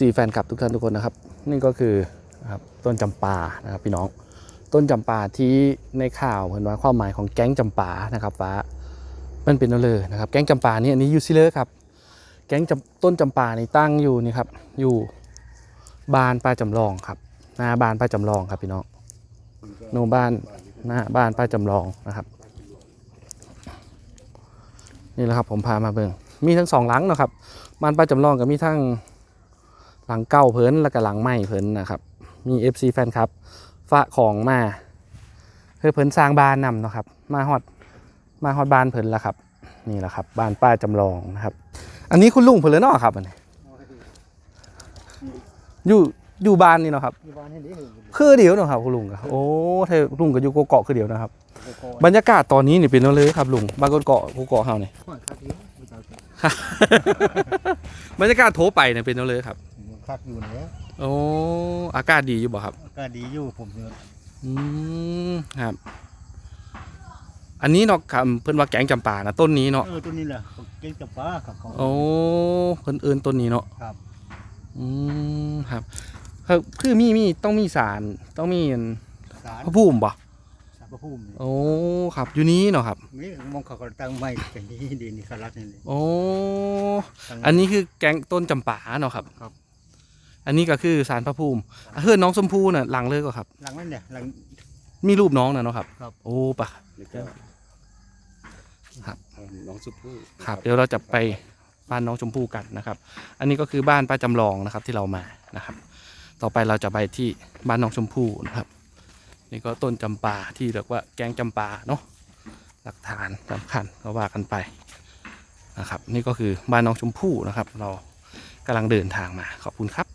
ซีแฟนคลับทุกท่านทุกคนนะครับ นี่ก็คือครับต้นจำปานะครับพี่น้อง ต้นจำปาที่ในข่าวเห็นว่าความหมายของแก๊งจำปานะครับฟ้ามันเป็นเอาเลยนะครับ แก๊งจำปานี่อันนี้อยูซิเลอร์ครับ แก๊งจำต้นจำปานี่ตั้งอยู่นี่ครับ อยู่บานป้าจำลองครับ หน้าบ้านป้าจำลองครับพี่น้องโนบ้านหน้าบ้านป้าจำลองนะครับ นี่แหละครับผมพามาเบิ่งมีทั้งสองหลังเนาะครับบ้านป้าจำลองกับมีทั้ง หลังเก้าเพิ่นแล้วก็หลังใหม่เพิ่นนะครับ มี FC แฟนครับฝากของมาเพื่อเพิ่นสร้างบ้านนำเนาะครับ มาฮอดมาฮอดบ้านเพิ่นแล้วครับ นี่แหละครับบ้านป้าจำลองนะครับ อันนี้คุณลุงเพิ่นเลยเนาะครับอันนี้อยู่อยู่บ้านนี่เนาะครับ อยู่บ้านให้ดีคือเดียวเนาะครับคุณลุงก็โอ้เทลุงก็อยู่กเกาะคือเดียวนะครับโอ้โหบรรยากาศตอนนี้นี่เป็นเอาเลยครับลุงบ้านกเกาะกูเกาะเฮานี่คักอยู่ไม่ต้องบรรยากาศโทไปเนี่ยเป็นเอาเลยครับ คักอยู่เนี่ยโอ้อากาศดีอยู่บ่ครับ ก็ดีอยู่ผมเนี่ยอืมครับ อันนี้เนาะครับเพิ่นว่าแกงจำปานะต้นนี้เนาะเออตัวนี้แหละเก่งจับปลาครับเขา โอ้เพิ่นเอิ้นต้นนี้เนาะครับ อืมครับคือคือมีมีต้องมีสารต้องมีอันสารพระภูมิบ่สารพระภูมินี่โอ้ครับอยู่นี้เนาะครับ นี่มองเขาก็ตั้งไม้เป็นที่ดีนี่คารักนี่เลยโอ้ตั้งอันนี้คือแกงต้นจำปาเนาะครับ ครับ อันนี้ก็คือสารพระภูมิอะเฮือนน้องชมพู่น่ะหลังเลยก็ครับ หลังนั่นเนี่ยหลัง มีรูปน้องน่ะเนาะครับ ครับ โอ้ปะแล้วก็ครับ น้องสุพู่ครับเดี๋ยวเราจะไปบ้านน้องชมพู่กันนะครับ อันนี้ก็คือบ้านป้าจำลองนะครับที่เรามานะครับ ต่อไปเราจะไปที่บ้านน้องชมพู่นะครับ นี่ก็ต้นจำปาที่เรียกว่าแกงจำปาเนาะหลักฐานสำคัญก็ว่ากันไปนะครับ นี่ก็คือบ้านน้องชมพู่นะครับ เรากำลังเดินทางมาขอบคุณครับ